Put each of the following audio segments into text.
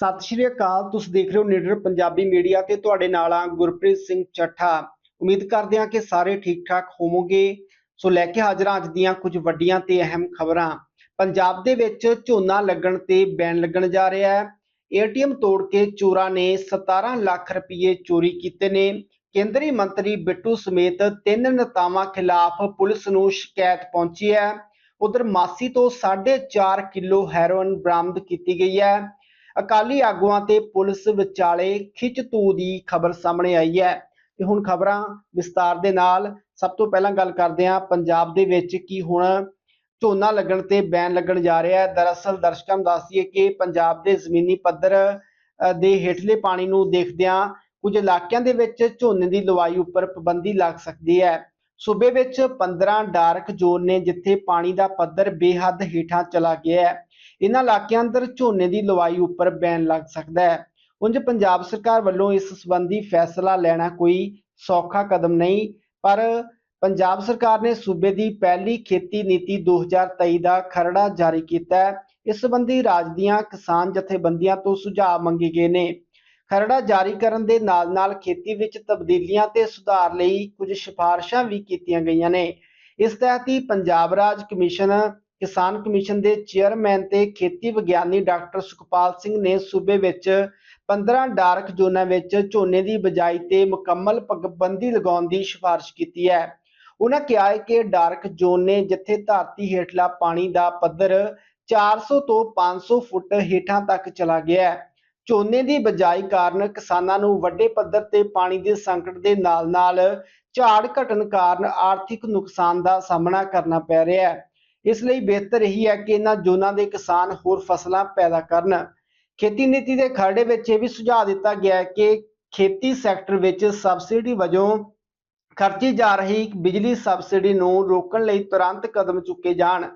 ਸਤਿ ਸ਼੍ਰੀ ਅਕਾਲ, ਤੁਸੀਂ ਦੇਖ ਰਹੇ ਹੋ ਨੀਡਰ ਪੰਜਾਬੀ ਮੀਡੀਆ ਤੇ ਤੁਹਾਡੇ ਨਾਲ ਆ ਗੁਰਪ੍ਰੀਤ ਸਿੰਘ ਚੱਠਾ। ਉਮੀਦ ਕਰਦੇ ਹਾਂ ਕਿ ਸਾਰੇ ਠੀਕ ਠਾਕ ਹੋਵੋਗੇ। ਸੋ ਲੈ ਕੇ ਹਾਜ਼ਰਾਂ ਅੱਜ ਦੀਆਂ ਕੁਝ ਵੱਡੀਆਂ ਤੇ ਅਹਿਮ ਖਬਰਾਂ। ਪੰਜਾਬ ਦੇ ਵਿੱਚ ਝੋਨਾ ਲੱਗਣ ਤੇ ਬੈਨ ਲੱਗਣ ਜਾ ਰਿਹਾ ਹੈ। ਏਟੀਐਮ ਤੋੜ ਕੇ ਚੋਰਾਂ ਨੇ 17 ਲੱਖ ਰੁਪਏ ਚੋਰੀ ਕੀਤੇ ਨੇ। ਕੇਂਦਰੀ ਮੰਤਰੀ ਬਿੱਟੂ ਸਮੇਤ ਤਿੰਨ ਨੇਤਾਵਾਂ ਖਿਲਾਫ ਪੁਲਿਸ ਨੂੰ ਸ਼ਿਕਾਇਤ ਪਹੁੰਚੀ ਹੈ। ਉਧਰ ਮਾਸੀ ਤੋਂ 4.5 ਕਿਲੋ ਹੈਰੋਇਨ ਬਰਾਮਦ ਕੀਤੀ ਗਈ ਹੈ। ਅਕਾਲੀ ਆਗੂਆਂ ਤੇ ਪੁਲਿਸ ਵਿਚਾਲੇ ਖਿੱਚਤੂ ਦੀ ਖਬਰ ਸਾਹਮਣੇ ਆਈ ਹੈ। ਤੇ ਹੁਣ ਖਬਰਾਂ ਵਿਸਤਾਰ ਦੇ ਨਾਲ। ਸਭ ਤੋਂ ਪਹਿਲਾਂ ਗੱਲ ਕਰਦੇ ਹਾਂ ਪੰਜਾਬ ਦੇ ਵਿੱਚ ਕੀ ਹੁਣ ਝੋਨਾ ਲੱਗਣ ਤੇ ਬੈਨ ਲੱਗਣ ਜਾ ਰਿਹਾ ਹੈ। ਦਰਅਸਲ ਦਰਸ਼ਕਾਂ ਨੂੰ ਦੱਸ ਕਿ ਪੰਜਾਬ ਦੇ ਜ਼ਮੀਨੀ ਪੱਧਰ ਦੇ ਹੇਠਲੇ ਪਾਣੀ ਨੂੰ ਦੇਖਦਿਆਂ ਕੁਝ ਇਲਾਕਿਆਂ ਦੇ ਵਿੱਚ ਝੋਨੇ ਦੀ ਲਵਾਈ ਉੱਪਰ ਪਾਬੰਦੀ ਲੱਗ ਸਕਦੀ ਹੈ। ਸੂਬੇ ਵਿੱਚ 15 ਡਾਰਕ ਜ਼ੋਨ ਨੇ ਜਿੱਥੇ ਪਾਣੀ ਦਾ ਪੱਧਰ ਬੇਹੱਦ ਹੇਠਾਂ ਚਲਾ ਗਿਆ ਹੈ। ਇਹਨਾਂ ਇਲਾਕਿਆਂ ਅੰਦਰ ਝੋਨੇ ਦੀ ਲਵਾਈ ਉੱਪਰ ਬੈਨ ਲੱਗ ਸਕਦਾ ਹੈ। ਉਂਝ ਪੰਜਾਬ ਸਰਕਾਰ ਵੱਲੋਂ ਇਸ ਸੰਬੰਧੀ ਫੈਸਲਾ ਲੈਣਾ ਕੋਈ ਸੌਖਾ ਕਦਮ ਨਹੀਂ, ਪਰ ਪੰਜਾਬ ਸਰਕਾਰ ਨੇ ਸੂਬੇ ਦੀ ਪਹਿਲੀ ਖੇਤੀ ਨੀਤੀ 2023 ਦਾ ਖਰੜਾ ਜਾਰੀ ਕੀਤਾ ਹੈ। ਇਸ ਸੰਬੰਧੀ ਰਾਜ ਦੀਆਂ ਕਿਸਾਨ ਜਥੇਬੰਦੀਆਂ ਤੋਂ ਸੁਝਾਅ ਮੰਗੇ ਗਏ ਨੇ। ਖਰੜਾ ਜਾਰੀ ਕਰਨ ਦੇ ਨਾਲ-ਨਾਲ ਖੇਤੀ ਵਿੱਚ ਤਬਦੀਲੀਆਂ ਤੇ ਸੁਧਾਰ ਲਈ ਕੁਝ ਸਿਫਾਰਸ਼ਾਂ ਵੀ ਕੀਤੀਆਂ ਗਈਆਂ ਨੇ। ਇਸ ਤਹਿਤ ਹੀ ਪੰਜਾਬ ਰਾਜ ਕਮਿਸ਼ਨ ਕਿਸਾਨ ਕਮਿਸ਼ਨ ਦੇ ਚੇਅਰਮੈਨ ਤੇ ਖੇਤੀ ਵਿਗਿਆਨੀ ਡਾਕਟਰ ਸੁਖਪਾਲ ਸਿੰਘ ਨੇ ਸੂਬੇ ਵਿੱਚ 15 ਡਾਰਕ ਜ਼ੋਨਾਂ ਵਿੱਚ ਝੋਨੇ ਦੀ ਬਿਜਾਈ ਤੇ ਮੁਕੰਮਲ ਪਾਬੰਦੀ ਲਗਾਉਣ ਦੀ ਸਿਫਾਰਿਸ਼ ਕੀਤੀ ਹੈ। ਉਹਨਾਂ ਕਿਹਾ ਹੈ ਕਿ ਡਾਰਕ ਜ਼ੋਨ ਨੇ ਜਿੱਥੇ ਧਰਤੀ ਹੇਠਲਾ ਪਾਣੀ ਦਾ ਪੱਧਰ 400 ਤੋਂ 500 ਫੁੱਟ ਹੇਠਾਂ ਤੱਕ ਚਲਾ ਗਿਆ ਹੈ। ਝੋਨੇ ਦੀ ਬਿਜਾਈ ਕਾਰਨ ਕਿਸਾਨਾਂ ਨੂੰ ਵੱਡੇ ਪੱਧਰ ਤੇ ਪਾਣੀ ਦੇ ਸੰਕਟ ਦੇ ਨਾਲ-ਨਾਲ ਝਾੜ ਘਟਣ ਕਾਰਨ ਆਰਥਿਕ ਨੁਕਸਾਨ ਦਾ ਸਾਹਮਣਾ ਕਰਨਾ ਪੈ ਰਿਹਾ ਹੈ। ਇਸ ਲਈ ਬਿਹਤਰ ਇਹੀ ਹੈ ਕਿ ਇਹਨਾਂ ਜ਼ੋਨਾਂ ਦੇ ਕਿਸਾਨ ਹੋਰ ਫਸਲਾਂ ਪੈਦਾ ਕਰਨ। ਖੇਤੀ ਨੀਤੀ ਦੇ ਖਰੜੇ ਵਿੱਚ ਇਹ ਵੀ ਸੁਝਾਅ ਦਿੱਤਾ ਗਿਆ ਹੈ ਕਿ ਖੇਤੀ ਸੈਕਟਰ ਵਿੱਚ ਸਬਸਿਡੀ ਵਜੋਂ ਖਰਚੀ ਜਾ ਰਹੀ ਬਿਜਲੀ ਸਬਸਿਡੀ ਨੂੰ ਰੋਕਣ ਲਈ ਤੁਰੰਤ ਕਦਮ ਚੁੱਕੇ ਜਾਣ।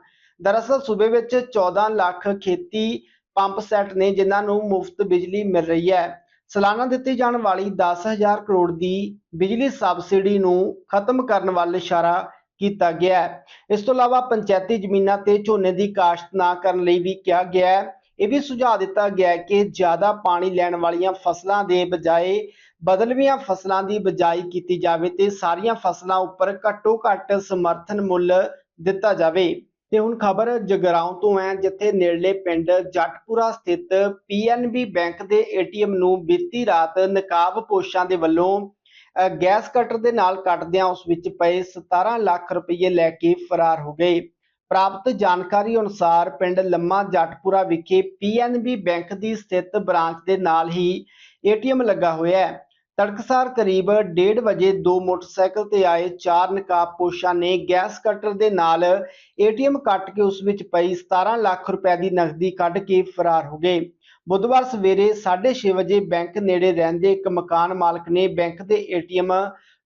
ਦਰਅਸਲ ਸੂਬੇ ਵਿੱਚ 14 ਲੱਖ ਖੇਤੀ ਪੰਪ ਸੈੱਟ ਨੇ ਜਿਨ੍ਹਾਂ ਨੂੰ ਮੁਫਤ ਬਿਜਲੀ ਮਿਲ ਰਹੀ ਹੈ। ਸਾਲਾਨਾ ਦਿੱਤੀ ਜਾਣ ਵਾਲੀ 10000 ਕਰੋੜ ਦੀ ਬਿਜਲੀ ਸਬਸਿਡੀ ਨੂੰ ਖਤਮ ਕਰਨ ਵੱਲ ਇਸ਼ਾਰਾ ਕੀਤਾ ਗਿਆ ਹੈ। ਇਸ ਤੋਂ ਇਲਾਵਾ ਪੰਚਾਇਤੀ ਜ਼ਮੀਨਾਂ ਤੇ ਝੋਨੇ ਦੀ ਕਾਸ਼ਤ ਨਾ ਕਰਨ ਲਈ ਵੀ ਕਿਹਾ ਗਿਆ ਹੈ। ਇਹ ਵੀ ਸੁਝਾਅ ਦਿੱਤਾ ਗਿਆ ਕਿ ਜ਼ਿਆਦਾ ਪਾਣੀ ਲੈਣ ਵਾਲੀਆਂ ਫਸਲਾਂ ਦੇ ਬਜਾਏ ਬਦਲਵੀਆਂ ਫਸਲਾਂ ਦੀ ਬਜਾਈ ਕੀਤੀ ਜਾਵੇ ਤੇ ਸਾਰੀਆਂ ਫਸਲਾਂ ਉੱਪਰ ਘੱਟੋ ਘੱਟ ਸਮਰਥਨ ਮੁੱਲ ਦਿੱਤਾ ਜਾਵੇ। ਤੇ ਹੁਣ ਖਬਰ ਜਗਰਾਉਂ ਤੋਂ ਹੈ, ਜਿੱਥੇ ਨੇੜਲੇ ਪਿੰਡ ਜੱਟਪੁਰਾ ਸਥਿਤ ਪੀਐਨਬੀ ਬੈਂਕ ਦੇ ਏਟੀਐਮ ਨੂੰ ਬੀਤੀ ਰਾਤ ਨਕਾਬਪੋਸ਼ਾਂ ਦੇ ਵੱਲੋਂ ਗੈਸ ਕਟਰ ਦੇ ਨਾਲ ਕੱਟਦਿਆਂ ਉਸ ਵਿੱਚ ਪਏ 17 ਲੱਖ ਰੁਪਏ ਲੈ ਕੇ ਫਰਾਰ ਹੋ ਗਏ। ਪ੍ਰਾਪਤ ਜਾਣਕਾਰੀ ਅਨੁਸਾਰ ਪਿੰਡ ਲੰਮਾ ਜੱਟਪੁਰਾ ਵਿਖੇ ਪੀਐਨਬੀ ਬੈਂਕ ਦੀ ਸਥਿਤ ਬ੍ਰਾਂਚ ਦੇ ਨਾਲ ਹੀ ਏਟੀਐਮ ਲੱਗਾ ਹੋਇਆ ਹੈ। ਤੜਕਸਾਰ ਕਰੀਬ 1:30 ਵਜੇ ਦੋ ਮੋਟਰਸਾਈਕਲ ਤੇ ਆਏ ਚਾਰ ਨਕਾਬਪੋਸ਼ਾਂ ਨੇ ਗੈਸ ਕਟਰ ਦੇ ਨਾਲ ਏਟੀਐਮ ਕੱਟ ਕੇ ਉਸ ਵਿੱਚ ਪਈ 17 ਲੱਖ ਰੁਪਏ ਦੀ ਨਕਦੀ ਕੱਢ ਕੇ ਫਰਾਰ ਹੋ ਗਏ। ਬੁੱਧਵਾਰ ਸਵੇਰੇ 6:30 ਵਜੇ ਬੈਂਕ ਨੇੜੇ ਰਹਿੰਦੇ ਇੱਕ ਮਕਾਨ ਮਾਲਕ ਨੇ ਬੈਂਕ ਦੇ ਏਟੀਐਮ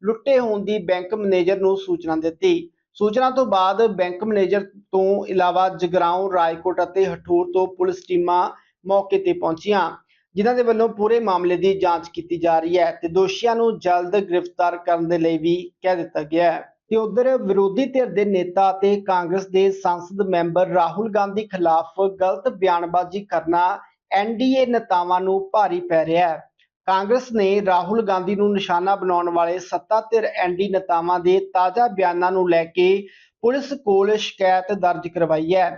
ਲੁੱਟੇ ਹੋਣ ਦੀ ਬੈਂਕ ਮੈਨੇਜਰ ਨੂੰ ਸੂਚਨਾ ਦਿੱਤੀ। ਸੂਚਨਾ ਤੋਂ ਬਾਅਦ ਬੈਂਕ ਮੈਨੇਜਰ ਤੋਂ ਇਲਾਵਾ ਜਗਰਾਉਂ, ਰਾਏਕੋਟ ਅਤੇ ਹਠੂਰ ਤੋਂ ਪੁਲਿਸ ਟੀਮਾਂ ਮੌਕੇ ਤੇ ਪਹੁੰਚੀਆਂ, ਜਿਨ੍ਹਾਂ ਦੇ ਵੱਲੋਂ ਪੂਰੇ ਮਾਮਲੇ ਦੀ ਜਾਂਚ ਕੀਤੀ ਜਾ ਰਹੀ ਹੈ ਤੇ ਦੋਸ਼ੀਆਂ ਨੂੰ ਜਲਦ ਗ੍ਰਿਫਤਾਰ ਕਰਨ ਦੇ ਲਈ ਵੀ ਕਹਿ ਦਿੱਤਾ ਗਿਆ ਹੈ। ਤੇ ਉਧਰ ਵਿਰੋਧੀ ਧਿਰ ਦੇ ਨੇਤਾ ਤੇ ਕਾਂਗਰਸ ਦੇ ਸੰਸਦ ਮੈਂਬਰ ਰਾਹੁਲ ਗਾਂਧੀ ਖਿਲਾਫ ਗਲਤ ਬਿਆਨਬਾਜ਼ੀ ਕਰਨਾ ਐਨਡੀਏ ਨੇਤਾਵਾਂ ਨੂੰ ਭਾਰੀ ਪੈ ਰਿਹਾ ਹੈ। ਕਾਂਗਰਸ ਨੇ ਰਾਹੁਲ ਗਾਂਧੀ ਨੂੰ ਨਿਸ਼ਾਨਾ ਬਣਾਉਣ ਵਾਲੇ ਸੱਤਾ ਧਿਰ ਐਨਡੀ ਨੇਤਾਵਾਂ ਦੇ ਤਾਜ਼ਾ ਬਿਆਨਾਂ ਨੂੰ ਲੈ ਕੇ ਪੁਲਿਸ ਕੋਲ ਸ਼ਿਕਾਇਤ ਦਰਜ ਕਰਵਾਈ ਹੈ।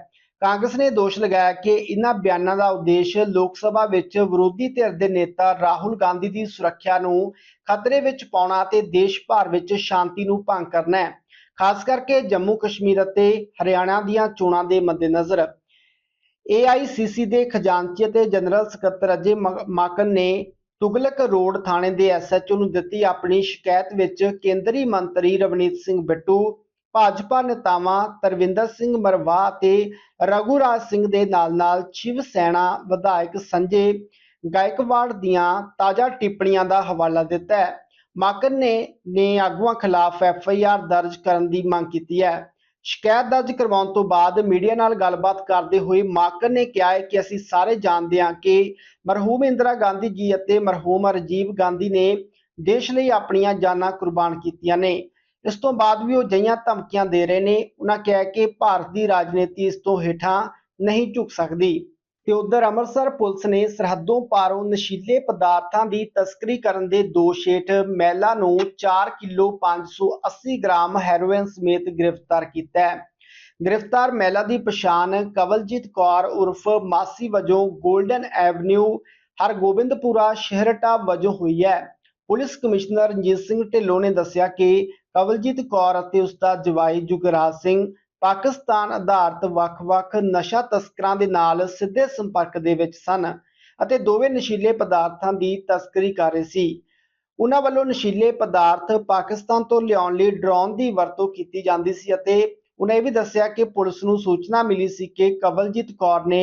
ਕਾਂਗਰਸ ਨੇ ਦੋਸ਼ ਲਗਾਇਆ ਕਿ ਇਹਨਾਂ ਬਿਆਨਾਂ ਦਾ ਉਦੇਸ਼ ਲੋਕ ਸਭਾ ਵਿੱਚ ਵਿਰੋਧੀ ਧਿਰ ਦੇ ਨੇਤਾ ਰਾਹੁਲ ਗਾਂਧੀ ਦੀ ਸੁਰੱਖਿਆ ਨੂੰ ਖਤਰੇ ਵਿੱਚ ਪਾਉਣਾ ਤੇ ਦੇਸ਼ ਭਰ ਵਿੱਚ ਸ਼ਾਂਤੀ ਨੂੰ ਭੰਗ ਕਰਨਾ ਹੈ। ਖਾਸ ਕਰਕੇ ਜੰਮੂ ਕਸ਼ਮੀਰ ਅਤੇ ਹਰਿਆਣਾ ਦੀਆਂ ਚੋਣਾਂ ਦੇ ਮੱਦੇਨਜ਼ਰ AICC ਦੇ ਖਜ਼ਾਨਚੀ ਅਤੇ ਜਨਰਲ ਸਕੱਤਰ ਅਜੇ ਮ- ਮਾਕਨ ਨੇ ਤੁਗਲਕ ਰੋਡ ਥਾਣੇ ਦੇ ਐਸਐਚਓ ਨੂੰ ਦਿੱਤੀ ਆਪਣੀ ਸ਼ਿਕਾਇਤ ਵਿੱਚ ਕੇਂਦਰੀ ਮੰਤਰੀ ਰਵਨੀਤ ਸਿੰਘ ਬਿੱਟੂ, ਭਾਜਪਾ ਨੇਤਾਵਾਂ ਤਰਵਿੰਦਰ ਸਿੰਘ ਮਰਵਾ ਅਤੇ ਰਘੁਰਾਜ ਸਿੰਘ ਦੇ ਨਾਲ-ਨਾਲ ਸ਼ਿਵ ਸੈਨਾ ਵਿਧਾਇਕ ਸੰਜੇ ਗਾਇਕਵਾੜ ਦੀਆਂ ਤਾਜ਼ਾ ਟਿੱਪਣੀਆਂ ਦਾ ਹਵਾਲਾ ਦਿੱਤਾ ਹੈ। ਮਾਕਨ ਨੇ ਨੇ ਆਗੂਆਂ ਖਿਲਾਫ ਐਫਆਈਆਰ ਦਰਜ ਕਰਨ ਦੀ ਮੰਗ ਕੀਤੀ ਹੈ। ਸ਼ਿਕਾਇਤ ਦਰਜ ਕਰਵਾਉਣ ਤੋਂ ਬਾਅਦ ਮੀਡੀਆ ਨਾਲ ਗੱਲਬਾਤ ਕਰਦੇ ਹੋਏ ਮਾਕਨ ਨੇ ਕਿਹਾ ਹੈ ਕਿ ਅਸੀਂ ਸਾਰੇ ਜਾਣਦੇ ਹਾਂ ਕਿ ਮਰਹੂਮ ਇੰਦਰਾ ਗਾਂਧੀ ਜੀ ਅਤੇ ਮਰਹੂਮ ਰਾਜੀਵ ਗਾਂਧੀ ਨੇ ਦੇਸ਼ ਲਈ ਆਪਣੀਆਂ ਜਾਨਾਂ ਕੁਰਬਾਨ ਕੀਤੀਆਂ ਨੇ। ਇਸ ਤੋਂ ਬਾਅਦ ਵੀ ਉਹ ਜਈਆਂ ਧਮਕੀਆਂ ਦੇ ਰਹੇ ਨੇ। ਉਹਨਾਂ ਕਿਹਾ ਕਿ ਭਾਰਤ ਦੀ ਰਾਜਨੀਤੀ ਇਸ ਤੋਂ ਹੇਠਾਂ ਨਹੀਂ ਝੁਕ ਸਕਦੀ। ਤੇ ਉਧਰ ਅੰਮ੍ਰਿਤਸਰ ਪੁਲਿਸ ਨੇ ਸਰਹੱਦੋਂ ਪਾਰੋਂ ਨਸ਼ੀਲੇ ਪਦਾਰਥਾਂ ਦੀ ਤਸਕਰੀ ਕਰਨ ਦੇ ਦੋਸ਼ ਹੇਠ ਮਹਿਲਾ ਨੂੰ 4 ਕਿਲੋ 580 ਗ੍ਰਾਮ ਹੈਰੋਇਨ ਸਮੇਤ ਗ੍ਰਿਫਤਾਰ ਕੀਤਾ ਹੈ। ਗ੍ਰਿਫਤਾਰ ਮਹਿਲਾ ਦੀ ਪਛਾਣ ਕਵਲਜੀਤ ਕੌਰ ਉਰਫ ਮਾਸੀ ਵਜੋਂ 골ਡਨ ਐਵਨਿਊ, ਹਰਗੋਬਿੰਦਪੁਰਾ ਸ਼ਹਿਰਟਾ ਵਜੋਂ ਹੋਈ ਹੈ। ਪੁਲਿਸ ਕਮਿਸ਼ਨਰ ਰਣਜੀਤ ਸਿੰਘ ਢਿੱਲੋਂ ਨੇ ਦੱਸਿਆ ਕਿ ਕਵਲਜੀਤ ਕੌਰ ਅਤੇ ਉਸ ਦਾ ਜਵਾਈ ਜੁਗਰਾਜ ਸਿੰਘ ਪਾਕਿਸਤਾਨ ਆਧਾਰਿਤ ਵੱਖ-ਵੱਖ ਨਸ਼ਾ ਤਸਕਰਾਂ ਦੇ ਨਾਲ ਸਿੱਧੇ ਸੰਪਰਕ ਦੇ ਵਿੱਚ ਸਨ ਅਤੇ ਦੋਵੇਂ ਨਸ਼ੀਲੇ ਪਦਾਰਥਾਂ ਦੀ ਤਸਕਰੀ ਕਰ ਰਹੇ ਸੀ। ਉਹਨਾਂ ਵੱਲੋਂ ਨਸ਼ੀਲੇ ਪਦਾਰਥ ਪਾਕਿਸਤਾਨ ਤੋਂ ਲਿਆਉਣ ਲਈ ਡਰੋਨ ਦੀ ਵਰਤੋਂ ਕੀਤੀ ਜਾਂਦੀ ਸੀ ਅਤੇ ਉਹਨੇ ਇਹ ਵੀ ਦੱਸਿਆ ਕਿ ਪੁਲਿਸ ਨੂੰ ਸੂਚਨਾ ਮਿਲੀ ਸੀ ਕਿ ਕਵਲਜੀਤ ਕੌਰ ਨੇ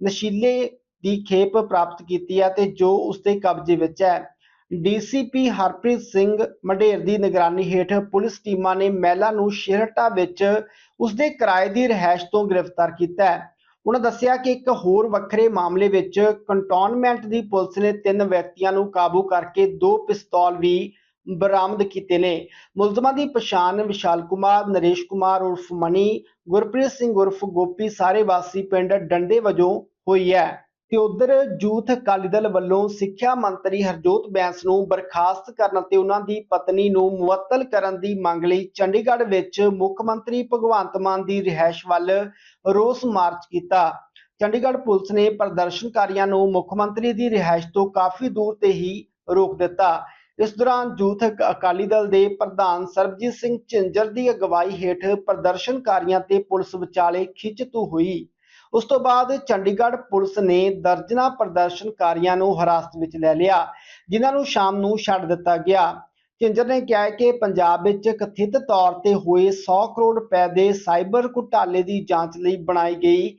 ਨਸ਼ੀਲੇ ਦੀ ਖੇਪ ਪ੍ਰਾਪਤ ਕੀਤੀ ਹੈ ਤੇ ਜੋ ਉਸਦੇ ਕਬਜ਼ੇ ਵਿੱਚ ਹੈ। ਡੀਸੀਪੀ ਹਰਪ੍ਰੀਤ ਸਿੰਘ ਮੰਡੇਰ ਦੀ ਨਿਗਰਾਨੀ ਹੇਠ ਪੁਲਿਸ ਟੀਮਾਂ ਨੇ ਮਹਿਲਾ ਨੂੰ ਸ਼ਿਰਟਾ ਵਿੱਚ ਉਸਦੇ ਕਿਰਾਏ ਦੀ ਰਿਹਾਇਸ਼ ਤੋਂ ਗ੍ਰਿਫਤਾਰ ਕੀਤਾ ਹੈ। ਉਹਨਾਂ ਦੱਸਿਆ ਕਿ ਇੱਕ ਹੋਰ ਵੱਖਰੇ ਮਾਮਲੇ ਵਿੱਚ ਕੰਟੋਨਮੈਂਟ ਦੀ ਪੁਲਿਸ ਨੇ ਤਿੰਨ ਵਿਅਕਤੀਆਂ ਨੂੰ ਕਾਬੂ ਕਰਕੇ ਦੋ ਪਿਸਤੌਲ ਵੀ ਬਰਾਮਦ ਕੀਤੇ ਨੇ। ਮੁਲਜ਼ਮਾਂ ਦੀ ਪਛਾਣ ਵਿਸ਼ਾਲ ਕੁਮਾਰ, ਨਰੇਸ਼ ਕੁਮਾਰ ਉਰਫ ਮਣੀ ਗੁਰਪ੍ਰੀਤ ਸਿੰਘ ਉਰਫ ਗੋਪੀ ਸਾਰੇ ਵਾਸੀ ਪਿੰਡ ਡੰਡੇ ਵਜੋਂ ਹੋਈ ਹੈ। ਤੇ ਉਧਰ ਯੂਥ ਅਕਾਲੀ ਦਲ ਵੱਲੋਂ ਸਿੱਖਿਆ ਮੰਤਰੀ ਹਰਜੋਤ ਬੈਂਸ ਨੂੰ ਬਰਖਾਸਤ ਕਰਨ ਅਤੇ ਉਹਨਾਂ ਦੀ ਪਤਨੀ ਨੂੰ ਮੁਅੱਤਲ ਕਰਨ ਦੀ ਮੰਗ ਲਈ ਚੰਡੀਗੜ੍ਹ ਵਿੱਚ ਮੁੱਖ ਮੰਤਰੀ ਭਗਵੰਤ ਮਾਨ ਦੀ ਰਿਹਾਇਸ਼ ਵੱਲ ਰੋਸ ਮਾਰਚ ਕੀਤਾ। ਚੰਡੀਗੜ੍ਹ ਪੁਲਿਸ ਨੇ ਪ੍ਰਦਰਸ਼ਨਕਾਰੀਆਂ ਨੂੰ ਮੁੱਖ ਮੰਤਰੀ ਦੀ ਰਿਹਾਇਸ਼ ਤੋਂ ਕਾਫੀ ਦੂਰ ਤੇ ਹੀ ਰੋਕ ਦਿੱਤਾ। ਇਸ ਦੌਰਾਨ ਯੂਥ ਅਕ- ਅਕਾਲੀ ਦਲ ਦੇ ਪ੍ਰਧਾਨ ਸਰਬਜੀਤ ਸਿੰਘ ਝਿੰਜਰ ਦੀ ਅਗਵਾਈ ਹੇਠ ਪ੍ਰਦਰਸ਼ਨਕਾਰੀਆਂ ਤੇ ਪੁਲਿਸ ਵਿਚਾਲੇ ਖਿੱਚਤੂ ਹੋਈ। ਉਸ ਤੋਂ ਬਾਅਦ ਚੰਡੀਗੜ੍ਹ ਪੁਲਿਸ ਨੇ ਦਰਜਨਾ ਪ੍ਰਦਰਸ਼ਨਕਾਰੀਆਂ ਨੂੰ ਹਿਰਾਸਤ ਵਿੱਚ ਲੈ ਲਿਆ, ਜਿਨ੍ਹਾਂ ਨੂੰ ਸ਼ਾਮ ਨੂੰ ਛੱਡ ਦਿੱਤਾ ਗਿਆ। ਝਿੰਜਰ ਨੇ ਕਿਹਾ ਕਿ ਪੰਜਾਬ ਵਿੱਚ ਕਥਿਤ ਤੌਰ ਤੇ ਹੋਏ 100 ਕਰੋੜ ਰੁਪਏ ਦੇ ਸਾਈਬਰ ਘੁਟਾਲੇ ਦੀ ਜਾਂਚ ਲਈ ਬਣਾਈ ਗਈ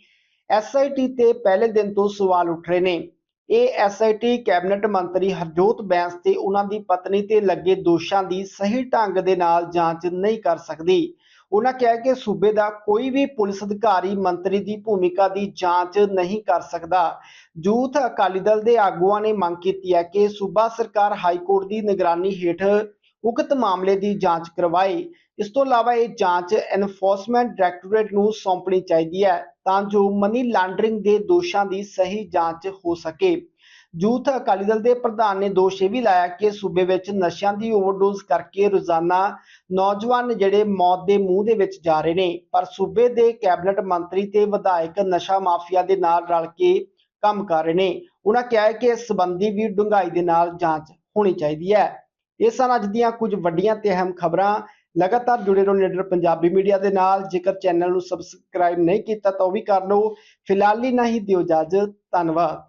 ਐਸਆਈਟੀ ਤੇ ਪਹਿਲੇ ਦਿਨ ਤੋਂ ਸਵਾਲ ਉੱਠ ਰਹੇ ਨੇ। ਇਹ ਐਸਆਈਟੀ ਕੈਬਨਿਟ ਮੰਤਰੀ ਹਰਜੋਤ ਬੈਂਸ ਤੇ ਉਹਨਾਂ ਦੀ ਪਤਨੀ ਤੇ ਲੱਗੇ ਦੋਸ਼ਾਂ ਦੀ ਸਹੀ ਢੰਗ ਦੇ ਨਾਲ ਜਾਂਚ ਨਹੀਂ ਕਰ ਸਕਦੀ। ਉਹਨਾਂ ਕਿਹਾ ਕਿ ਸੂਬੇ ਦਾ ਕੋਈ ਵੀ ਪੁਲਿਸ ਅਧਿਕਾਰੀ ਮੰਤਰੀ ਦੀ ਭੂਮਿਕਾ ਦੀ ਜਾਂਚ ਨਹੀਂ ਕਰ ਸਕਦਾ। ਯੂਥ ਅਕਾਲੀ ਦਲ ਦੇ ਆਗੂਆਂ ਨੇ ਮੰਗ ਕੀਤੀ ਹੈ ਕਿ ਸੂਬਾ ਸਰਕਾਰ ਹਾਈ ਕੋਰਟ ਦੀ ਨਿਗਰਾਨੀ ਹੇਠ ਉਕਤ ਮਾਮਲੇ ਦੀ ਜਾਂਚ ਕਰਵਾਏ। ਇਸ ਤੋਂ ਇਲਾਵਾ ਇਹ ਜਾਂਚ ਐਨਫੋਰਸਮੈਂਟ ਡਾਇਰੈਕਟੋਰੇਟ ਨੂੰ ਸੌਂਪਣੀ ਚਾਹੀਦੀ ਹੈ ਤਾਂ ਜੋ ਮਨੀ ਲਾਂਡਰਿੰਗ ਦੇ ਦੋਸ਼ਾਂ ਦੀ ਸਹੀ ਜਾਂਚ ਹੋ ਸਕੇ। ਯੂਥ ਅਕਾਲੀ ਦਲ ਦੇ ਪ੍ਰਧਾਨ ਨੇ ਦੋਸ਼ ਇਹ ਵੀ ਲਾਇਆ ਕਿ ਸੂਬੇ ਵਿੱਚ ਨਸ਼ਿਆਂ ਦੀ ਓਵਰਡੋਜ਼ ਕਰਕੇ ਰੋਜ਼ਾਨਾ ਨੌਜਵਾਨ ਜਿਹੜੇ ਮੌਤ ਦੇ ਮੂੰਹ ਦੇ ਵਿੱਚ ਜਾ ਰਹੇ ਨੇ। ਪਰ ਸੂਬੇ ਦੇ ਕੈਬਨਿਟ ਮੰਤਰੀ ਤੇ ਵਿਧਾਇਕ ਨਸ਼ਾ ਮਾਫੀਆ ਦੇ ਨਾਲ ਰਲ ਕੇ ਕੰਮ ਕਰ ਰਹੇ ਨੇ। ਉਹਨਾਂ ਕਿਹਾ ਕਿ ਇਸ ਸੰਬੰਧੀ ਵੀ ਡੂੰਘਾਈ ਦੇ ਨਾਲ ਜਾਂਚ ਹੋਣੀ ਚਾਹੀਦੀ ਹੈ। ਇਹ ਸਨ ਅੱਜ ਦੀਆਂ ਕੁਝ ਵੱਡੀਆਂ ਤੇ ਅਹਿਮ ਖਬਰਾਂ। ਲਗਾਤਾਰ ਜੁੜੇ ਰਹੋ ਨੀਡਰ ਪੰਜਾਬੀ ਮੀਡੀਆ ਦੇ ਨਾਲ। ਜੇਕਰ ਚੈਨਲ ਨੂੰ ਸਬਸਕ੍ਰਾਈਬ ਨਹੀਂ ਕੀਤਾ ਤਾਂ ਉਹ ਵੀ ਕਰ ਲਓ। ਫਿਲਹਾਲ ਲਈ ਨਹੀਂ ਦਿਓ ਇਜਾਜ਼ਤ। ਧੰਨਵਾਦ।